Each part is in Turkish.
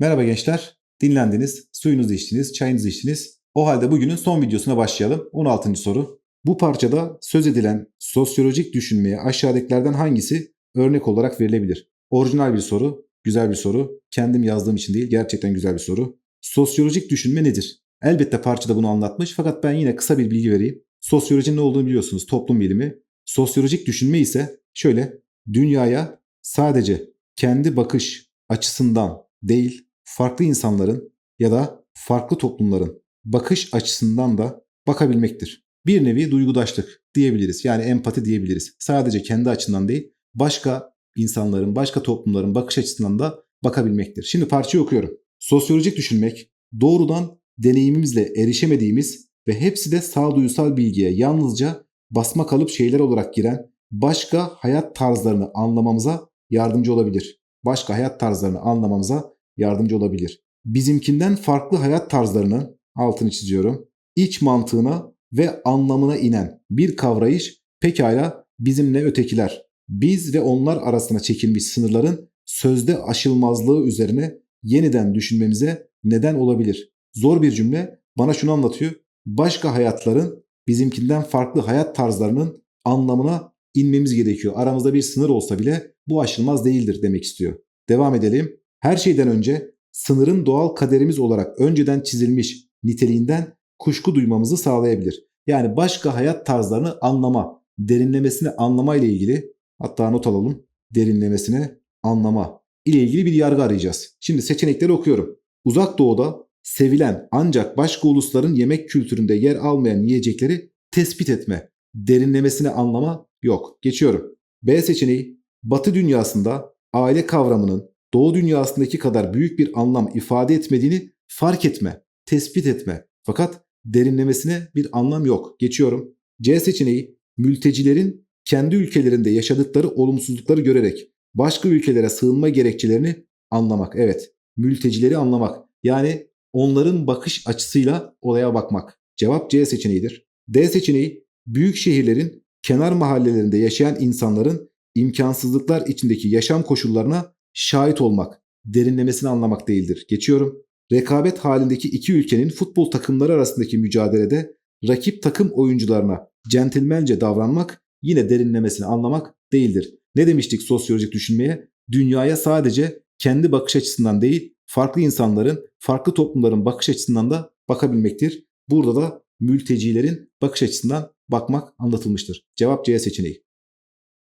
Merhaba gençler. Dinlendiniz, suyunuzu içtiniz, çayınızı içtiniz. O halde bugünün son videosuna başlayalım. 16. soru. Bu parçada söz edilen sosyolojik düşünmeye aşağıdakilerden hangisi örnek olarak verilebilir? Orijinal bir soru, güzel bir soru. Kendim yazdığım için değil, gerçekten güzel bir soru. Sosyolojik düşünme nedir? Elbette parçada bunu anlatmış fakat ben yine kısa bir bilgi vereyim. Sosyolojinin ne olduğunu biliyorsunuz, toplum bilimi. Sosyolojik düşünme ise şöyle, dünyaya sadece kendi bakış açısından değil, farklı insanların ya da farklı toplumların bakış açısından da bakabilmektir. Bir nevi duygudaşlık diyebiliriz. Yani empati diyebiliriz. Sadece kendi açından değil, başka insanların, başka toplumların bakış açısından da bakabilmektir. Şimdi parçayı okuyorum. Sosyolojik düşünmek doğrudan deneyimimizle erişemediğimiz ve hepsi de sağduyusal bilgiye yalnızca basma kalıp şeyler olarak giren başka hayat tarzlarını anlamamıza yardımcı olabilir. Başka hayat tarzlarını anlamamıza yardımcı olabilir. Bizimkinden farklı hayat tarzlarının altını çiziyorum. iç mantığına ve anlamına inen bir kavrayış pekala bizimle ötekiler, biz ve onlar arasına çekilmiş sınırların sözde aşılmazlığı üzerine yeniden düşünmemize neden olabilir. Zor bir cümle bana şunu anlatıyor. Başka hayatların bizimkinden farklı hayat tarzlarının anlamına inmemiz gerekiyor. Aramızda bir sınır olsa bile bu aşılmaz değildir demek istiyor. Devam edelim. Her şeyden önce sınırın doğal kaderimiz olarak önceden çizilmiş niteliğinden kuşku duymamızı sağlayabilir. Yani başka hayat tarzlarını anlama, derinlemesine anlama ile ilgili hatta not alalım. Derinlemesine anlama ile ilgili bir yargı arayacağız. Şimdi seçenekleri okuyorum. Uzak doğuda sevilen ancak başka ulusların yemek kültüründe yer almayan yiyecekleri tespit etme, derinlemesine anlama yok. Geçiyorum. B seçeneği Batı dünyasında aile kavramının Doğu dünyasındaki kadar büyük bir anlam ifade etmediğini fark etme, tespit etme. Fakat derinlemesine bir anlam yok. Geçiyorum. C seçeneği mültecilerin kendi ülkelerinde yaşadıkları olumsuzlukları görerek başka ülkelere sığınma gerekçelerini anlamak. Evet, mültecileri anlamak. Yani onların bakış açısıyla olaya bakmak. Cevap C seçeneğidir. D seçeneği büyük şehirlerin kenar mahallelerinde yaşayan insanların imkansızlıklar içindeki yaşam koşullarına şahit olmak, derinlemesini anlamak değildir. Geçiyorum. Rekabet halindeki iki ülkenin futbol takımları arasındaki mücadelede rakip takım oyuncularına centilmence davranmak yine derinlemesini anlamak değildir. Ne demiştik sosyolojik düşünmeye? Dünyaya sadece kendi bakış açısından değil, farklı insanların, farklı toplumların bakış açısından da bakabilmektir. Burada da mültecilerin bakış açısından bakmak anlatılmıştır. Cevap C seçeneği.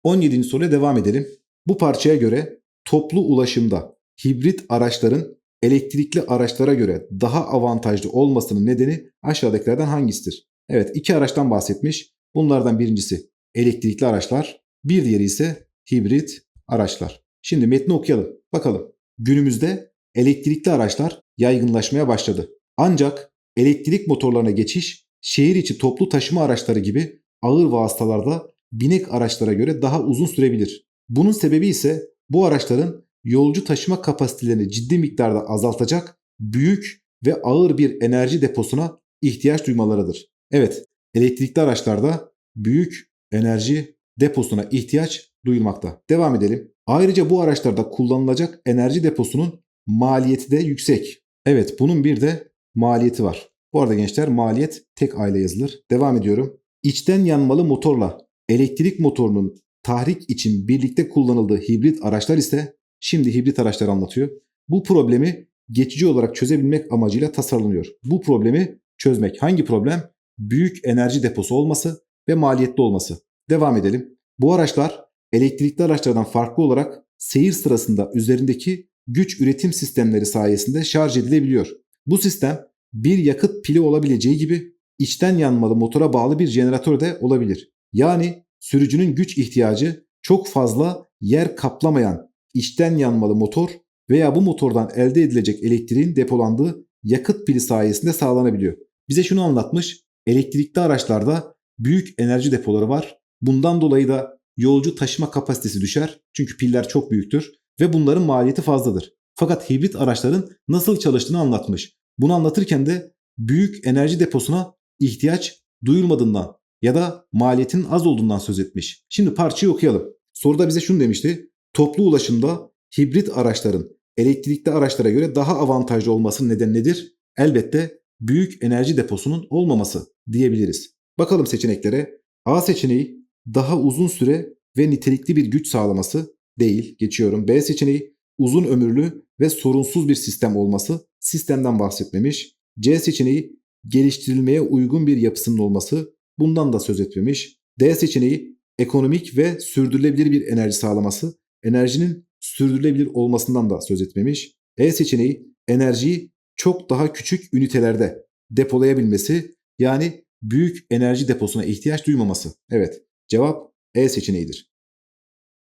17. soruya devam edelim. Bu parçaya göre toplu ulaşımda hibrit araçların elektrikli araçlara göre daha avantajlı olmasının nedeni aşağıdakilerden hangisidir? Evet iki araçtan bahsetmiş. Bunlardan birincisi elektrikli araçlar, bir diğeri ise hibrit araçlar. Şimdi metni okuyalım. Bakalım. Günümüzde elektrikli araçlar yaygınlaşmaya başladı. Ancak elektrik motorlarına geçiş şehir içi toplu taşıma araçları gibi ağır vasıtalarda binek araçlara göre daha uzun sürebilir. Bunun sebebi ise bu araçların yolcu taşıma kapasitelerini ciddi miktarda azaltacak büyük ve ağır bir enerji deposuna ihtiyaç duymalarıdır. Evet, elektrikli araçlarda büyük enerji deposuna ihtiyaç duyulmakta. Devam edelim. Ayrıca bu araçlarda kullanılacak enerji deposunun maliyeti de yüksek. Evet, bunun bir de maliyeti var. Bu arada gençler maliyet tek aile yazılır. Devam ediyorum. İçten yanmalı motorla elektrik motorunun tahrik için birlikte kullanıldığı hibrit araçlar ise şimdi hibrit araçlar anlatıyor. Bu problemi geçici olarak çözebilmek amacıyla tasarlanıyor. Bu problemi çözmek. Hangi problem? Büyük enerji deposu olması ve maliyetli olması. Devam edelim. Bu araçlar elektrikli araçlardan farklı olarak seyir sırasında üzerindeki güç üretim sistemleri sayesinde şarj edilebiliyor. Bu sistem bir yakıt pili olabileceği gibi içten yanmalı motora bağlı bir jeneratör de olabilir. Yani sürücünün güç ihtiyacı çok fazla yer kaplamayan içten yanmalı motor veya bu motordan elde edilecek elektriğin depolandığı yakıt pili sayesinde sağlanabiliyor. Bize şunu anlatmış. Elektrikli araçlarda büyük enerji depoları var. Bundan dolayı da yolcu taşıma kapasitesi düşer. Çünkü piller çok büyüktür ve bunların maliyeti fazladır. Fakat hibrit araçların nasıl çalıştığını anlatmış. Bunu anlatırken de büyük enerji deposuna ihtiyaç duyulmadığından ya da maliyetin az olduğundan söz etmiş. Şimdi parçayı okuyalım. Soruda bize şunu demişti. Toplu ulaşımda hibrit araçların elektrikli araçlara göre daha avantajlı olmasının nedeni nedir? Elbette büyük enerji deposunun olmaması diyebiliriz. Bakalım seçeneklere. A seçeneği daha uzun süre ve nitelikli bir güç sağlaması değil. Geçiyorum. B seçeneği uzun ömürlü ve sorunsuz bir sistem olması. Sistemden bahsetmemiş. C seçeneği geliştirilmeye uygun bir yapısının olması. Bundan da söz etmemiş. D seçeneği ekonomik ve sürdürülebilir bir enerji sağlaması. Enerjinin sürdürülebilir olmasından da söz etmemiş. E seçeneği enerjiyi çok daha küçük ünitelerde depolayabilmesi yani büyük enerji deposuna ihtiyaç duymaması. Evet cevap E seçeneğidir.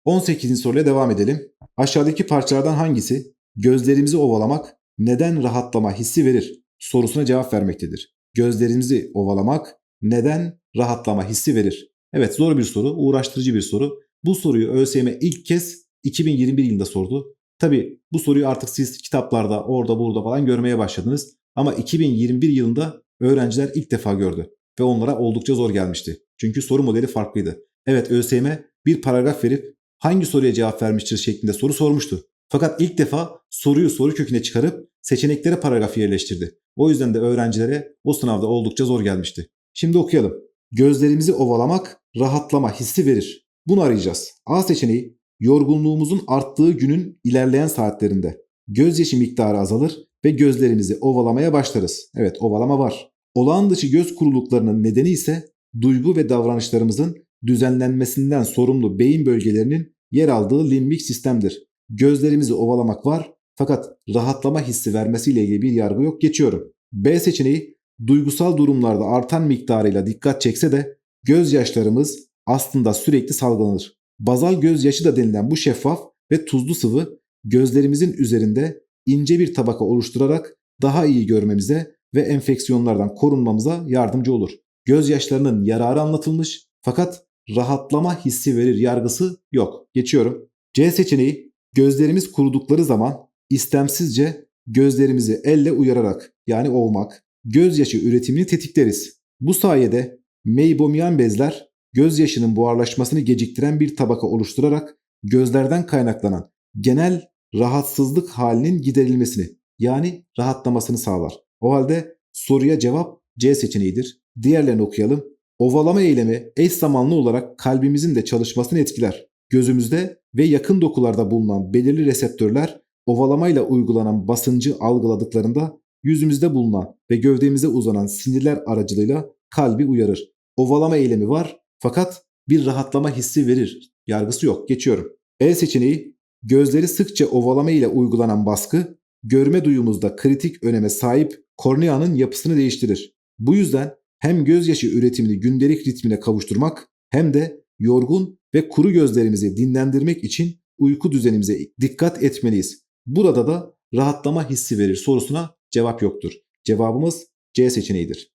18. soruyla devam edelim. Aşağıdaki parçalardan hangisi gözlerimizi ovalamak neden rahatlama hissi verir sorusuna cevap vermektedir. Gözlerimizi ovalamak neden rahatlama hissi verir? Evet zor bir soru, uğraştırıcı bir soru. Bu soruyu ÖSYM ilk kez 2021 yılında sordu. Tabi bu soruyu artık siz kitaplarda orada burada falan görmeye başladınız. Ama 2021 yılında öğrenciler ilk defa gördü ve onlara oldukça zor gelmişti. Çünkü soru modeli farklıydı. Evet ÖSYM bir paragraf verip hangi soruya cevap vermiştir şeklinde soru sormuştu. Fakat ilk defa soruyu soru köküne çıkarıp seçeneklere paragraf yerleştirdi. O yüzden de öğrencilere o sınavda oldukça zor gelmişti. Şimdi okuyalım. Gözlerimizi ovalamak rahatlama hissi verir. Bunu arayacağız. A seçeneği yorgunluğumuzun arttığı günün ilerleyen saatlerinde gözyaşı miktarı azalır ve gözlerimizi ovalamaya başlarız. Evet ovalama var. Olağan dışı göz kuruluklarının nedeni ise duygu ve davranışlarımızın düzenlenmesinden sorumlu beyin bölgelerinin yer aldığı limbik sistemdir. Gözlerimizi ovalamak var fakat rahatlama hissi vermesiyle ilgili bir yargı yok. Geçiyorum. B seçeneği duygusal durumlarda artan miktarıyla dikkat çekse de gözyaşlarımız aslında sürekli salgılanır. Bazal gözyaşı da denilen bu şeffaf ve tuzlu sıvı gözlerimizin üzerinde ince bir tabaka oluşturarak daha iyi görmemize ve enfeksiyonlardan korunmamıza yardımcı olur. Gözyaşlarının yararı anlatılmış fakat rahatlama hissi verir yargısı yok. Geçiyorum. C seçeneği gözlerimiz kurudukları zaman istemsizce gözlerimizi elle uyararak yani ovmak gözyaşı üretimini tetikleriz. Bu sayede meibomian bezler gözyaşının buharlaşmasını geciktiren bir tabaka oluşturarak gözlerden kaynaklanan genel rahatsızlık halinin giderilmesini yani rahatlamasını sağlar. O halde soruya cevap C seçeneğidir. Diğerlerini okuyalım. Ovalama eylemi eş zamanlı olarak kalbimizin de çalışmasını etkiler. Gözümüzde ve yakın dokularda bulunan belirli reseptörler ovalamayla uygulanan basıncı algıladıklarında yüzümüzde bulunan ve gövdemize uzanan sinirler aracılığıyla kalbi uyarır. Ovalama eylemi var fakat bir rahatlama hissi verir. Yargısı yok. Geçiyorum. E seçeneği gözleri sıkça ovalama ile uygulanan baskı görme duyumuzda kritik öneme sahip korneanın yapısını değiştirir. Bu yüzden hem gözyaşı üretimini gündelik ritmine kavuşturmak hem de yorgun ve kuru gözlerimizi dinlendirmek için uyku düzenimize dikkat etmeliyiz. Burada da rahatlama hissi verir sorusuna cevap yoktur. Cevabımız C seçeneğidir.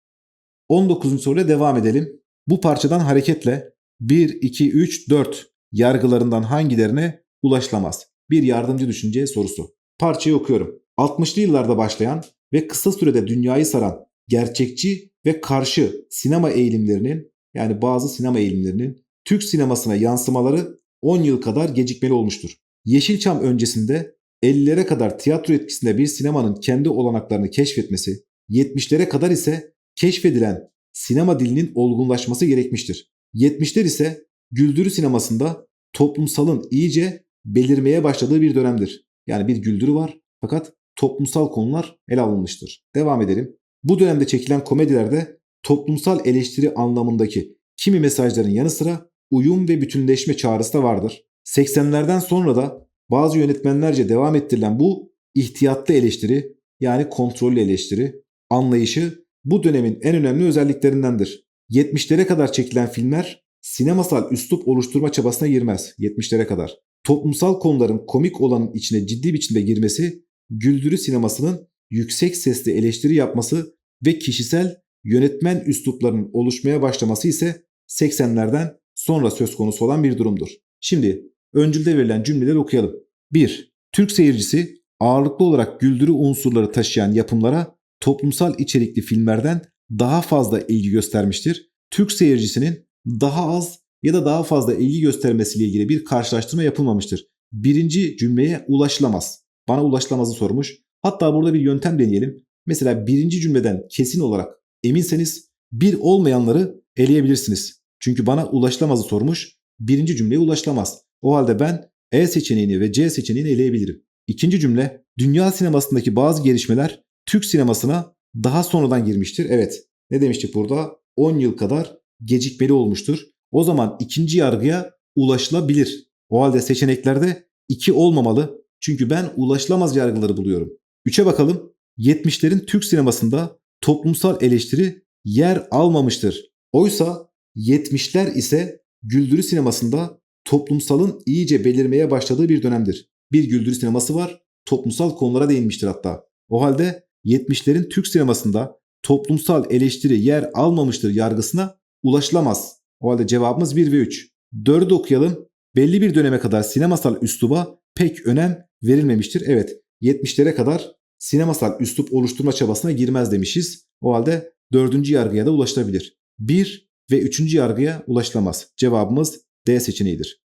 19. soruyla devam edelim. Bu parçadan hareketle 1, 2, 3, 4 yargılarından hangilerine ulaşılamaz? Bir yardımcı düşünce sorusu. Parçayı okuyorum. 60'lı yıllarda başlayan ve kısa sürede dünyayı saran gerçekçi ve karşı sinema eğilimlerinin yani bazı sinema eğilimlerinin Türk sinemasına yansımaları 10 yıl kadar gecikmeli olmuştur. Yeşilçam öncesinde 50'lere kadar tiyatro etkisinde bir sinemanın kendi olanaklarını keşfetmesi, 70'lere kadar ise keşfedilen sinema dilinin olgunlaşması gerekmiştir. 70'ler ise güldürü sinemasında toplumsalın iyice belirmeye başladığı bir dönemdir. Yani bir güldürü var fakat toplumsal konular ele alınmıştır. Devam edelim. Bu dönemde çekilen komedilerde toplumsal eleştiri anlamındaki kimi mesajların yanı sıra uyum ve bütünleşme çağrısı da vardır. 80'lerden sonra da bazı yönetmenlerce devam ettirilen bu ihtiyatlı eleştiri yani kontrollü eleştiri anlayışı bu dönemin en önemli özelliklerindendir. 70'lere kadar çekilen filmler sinemasal üslup oluşturma çabasına girmez 70'lere kadar. Toplumsal konuların komik olanın içine ciddi biçimde girmesi, güldürü sinemasının yüksek sesli eleştiri yapması ve kişisel yönetmen üsluplarının oluşmaya başlaması ise 80'lerden sonra söz konusu olan bir durumdur. Şimdi öncülde verilen cümleleri okuyalım. 1. Türk seyircisi ağırlıklı olarak güldürü unsurları taşıyan yapımlara toplumsal içerikli filmlerden daha fazla ilgi göstermiştir. Türk seyircisinin daha az ya da daha fazla ilgi göstermesiyle ilgili bir karşılaştırma yapılmamıştır. Birinci cümleye ulaşılamaz. bana ulaşılamazı sormuş. Hatta burada bir yöntem deneyelim. Mesela birinci cümleden kesin olarak eminseniz bir olmayanları eleyebilirsiniz. Çünkü bana ulaşılamazı sormuş. Birinci cümleye ulaşılamaz. O halde ben E seçeneğini ve C seçeneğini eleyebilirim. İkinci cümle dünya sinemasındaki bazı gelişmeler Türk sinemasına daha sonradan girmiştir. Evet ne demiştik burada? 10 yıl kadar gecikmeli olmuştur. O zaman ikinci yargıya ulaşılabilir. O halde seçeneklerde 2 olmamalı. Çünkü ben ulaşılamaz yargıları buluyorum. 3'e bakalım. 70'lerin Türk sinemasında toplumsal eleştiri yer almamıştır. Oysa 70'ler ise güldürü sinemasında toplumsalın iyice belirmeye başladığı bir dönemdir. Bir güldürü sineması var, toplumsal konulara değinmiştir hatta. O halde 70'lerin Türk sinemasında toplumsal eleştiri yer almamıştır yargısına ulaşılamaz. O halde cevabımız 1 ve 3. 4'ü de okuyalım. Belli bir döneme kadar sinemasal üsluba pek önem verilmemiştir. Evet 70'lere kadar sinemasal üslup oluşturma çabasına girmez demişiz. O halde dördüncü yargıya da ulaşılabilir. 1 ve üçüncü yargıya ulaşılamaz. Cevabımız D seçeneğidir.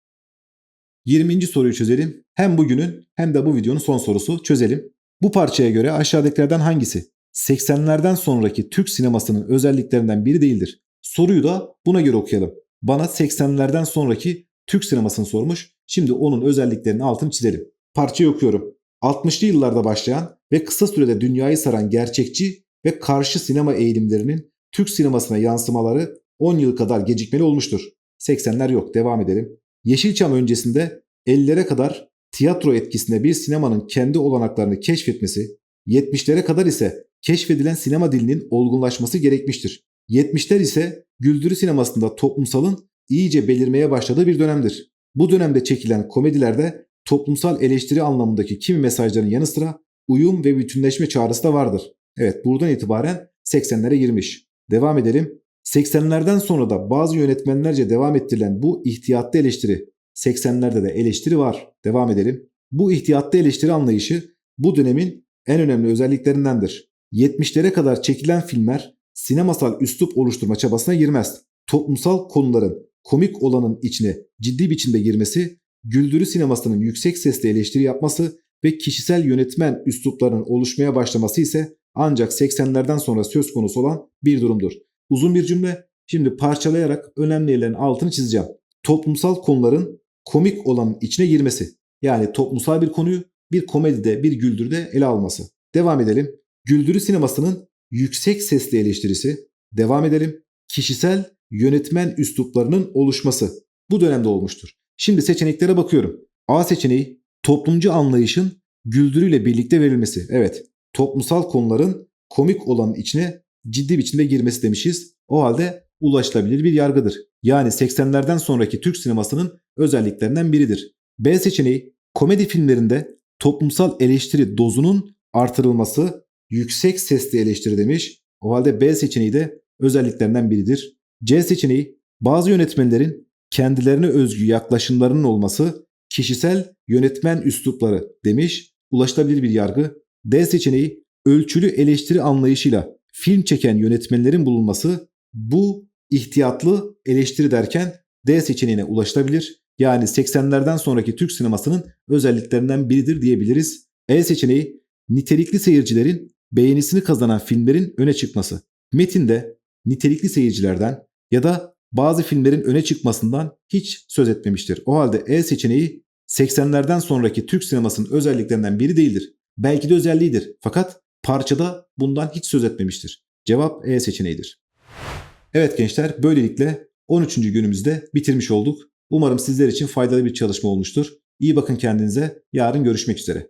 20. soruyu çözelim. Hem bugünün hem de bu videonun son sorusu çözelim. Bu parçaya göre aşağıdakilerden hangisi 80'lerden sonraki Türk sinemasının özelliklerinden biri değildir? Soruyu da buna göre okuyalım. Bana 80'lerden sonraki Türk sinemasını sormuş. Şimdi onun özelliklerinin altını çizelim. Parçayı okuyorum. 60'lı yıllarda başlayan ve kısa sürede dünyayı saran gerçekçi ve karşı sinema eğilimlerinin Türk sinemasına yansımaları 10 yıl kadar gecikmeli olmuştur. 80'ler yok devam edelim. Yeşilçam öncesinde 50'lere kadar tiyatro etkisinde bir sinemanın kendi olanaklarını keşfetmesi, 70'lere kadar ise keşfedilen sinema dilinin olgunlaşması gerekmiştir. 70'ler ise güldürü sinemasında toplumsalın iyice belirmeye başladığı bir dönemdir. Bu dönemde çekilen komedilerde toplumsal eleştiri anlamındaki kimi mesajların yanı sıra uyum ve bütünleşme çağrısı da vardır. Evet buradan itibaren 80'lere girmiş. Devam edelim. 80'lerden sonra da bazı yönetmenlerce devam ettirilen bu ihtiyatlı eleştiri, 80'lerde de eleştiri var. Devam edelim. Bu ihtiyatlı eleştiri anlayışı bu dönemin en önemli özelliklerindendir. 70'lere kadar çekilen filmler sinemasal üslup oluşturma çabasına girmez. Toplumsal konuların komik olanın içine ciddi biçimde girmesi, güldürü sinemasının yüksek sesle eleştiri yapması ve kişisel yönetmen üsluplarının oluşmaya başlaması ise ancak 80'lerden sonra söz konusu olan bir durumdur. Uzun bir cümle. Şimdi parçalayarak önemli yerlerin altını çizeceğim. Toplumsal konuların komik olanın içine girmesi. Yani toplumsal bir konuyu bir komedide, bir güldürüde ele alması. Devam edelim. Güldürü sinemasının yüksek sesli eleştirisi. Devam edelim. Kişisel yönetmen üsluplarının oluşması. Bu dönemde olmuştur. Şimdi seçeneklere bakıyorum. A seçeneği toplumcu anlayışın güldürüyle birlikte verilmesi. Evet, toplumsal konuların komik olanın içine ciddi biçimde girmesi demişiz. O halde ulaşılabilir bir yargıdır. Yani 80'lerden sonraki Türk sinemasının özelliklerinden biridir. B seçeneği komedi filmlerinde toplumsal eleştiri dozunun artırılması, yüksek sesli eleştiri demiş. O halde B seçeneği de özelliklerinden biridir. C seçeneği bazı yönetmenlerin kendilerine özgü yaklaşımlarının olması, kişisel yönetmen üslupları demiş. Ulaşılabilir bir yargı. D seçeneği ölçülü eleştiri anlayışıyla film çeken yönetmenlerin bulunması bu ihtiyatlı eleştiri derken D seçeneğine ulaşılabilir. Yani 80'lerden sonraki Türk sinemasının özelliklerinden biridir diyebiliriz. E seçeneği nitelikli seyircilerin beğenisini kazanan filmlerin öne çıkması. Metinde nitelikli seyircilerden ya da bazı filmlerin öne çıkmasından hiç söz etmemiştir. O halde E seçeneği 80'lerden sonraki Türk sinemasının özelliklerinden biri değildir. Belki de özelliğidir. Fakat parçada bundan hiç söz etmemiştir. Cevap E seçeneğidir. Evet gençler böylelikle 13. günümüzde bitirmiş olduk. Umarım sizler için faydalı bir çalışma olmuştur. İyi bakın kendinize. Yarın görüşmek üzere.